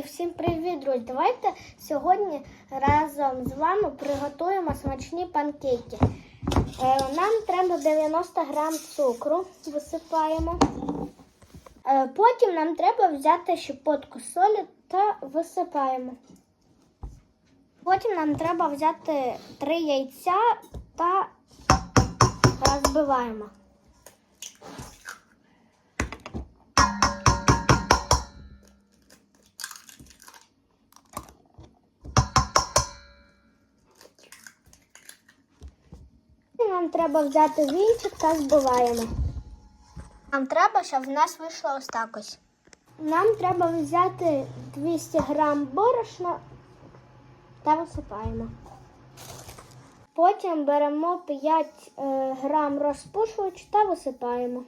І всім привіт, друзі! Давайте сьогодні разом з вами приготуємо смачні панкейки. Е, Нам треба 90 грам цукру, висипаємо. Е, Потім нам треба взяти щепотку солі та висипаємо. Потім нам треба взяти 3 яйця та розбиваємо. Нам треба взяти вінчик та збиваємо. Нам треба, щоб в нас вийшло ось так ось. Нам треба взяти 200 грам борошна та висипаємо. Потім беремо 5 е, грам розпушувач та висипаємо.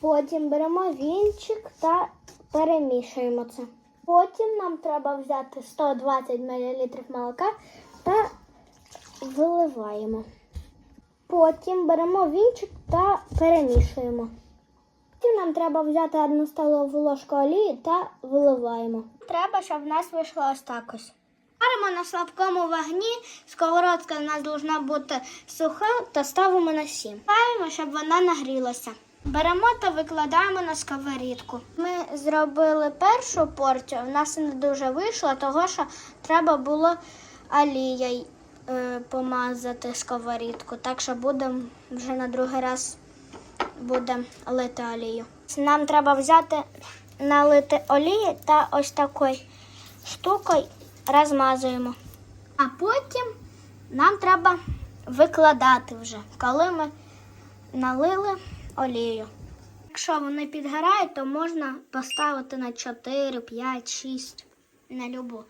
Потім беремо вінчик та перемішуємо це. Потім нам треба взяти 120 мл молока та виливаємо. Потім беремо вінчик та перемішуємо. Потім нам треба взяти одну столову ложку олії та виливаємо. Треба, щоб в нас вийшло ось так ось. Варимо на слабкому вогні, сковородка у нас повинна бути суха та ставимо на сім. Ставимо, щоб вона нагрілася. Беремо та викладаємо на сковорідку. Ми зробили першу порцію, в нас не дуже вийшло, того що треба було олією помазати сковорідку. Так що будемо вже на другий раз будемо лити олію. Нам треба взяти, налити олії та ось такою штукою розмазуємо. А потім нам треба викладати вже, коли ми налили олію. Якщо вони підгорають, то можна поставити на 4, 5, 6, на любу,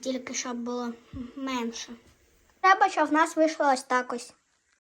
тільки щоб було менше. Треба, щоб в нас вийшло ось так ось.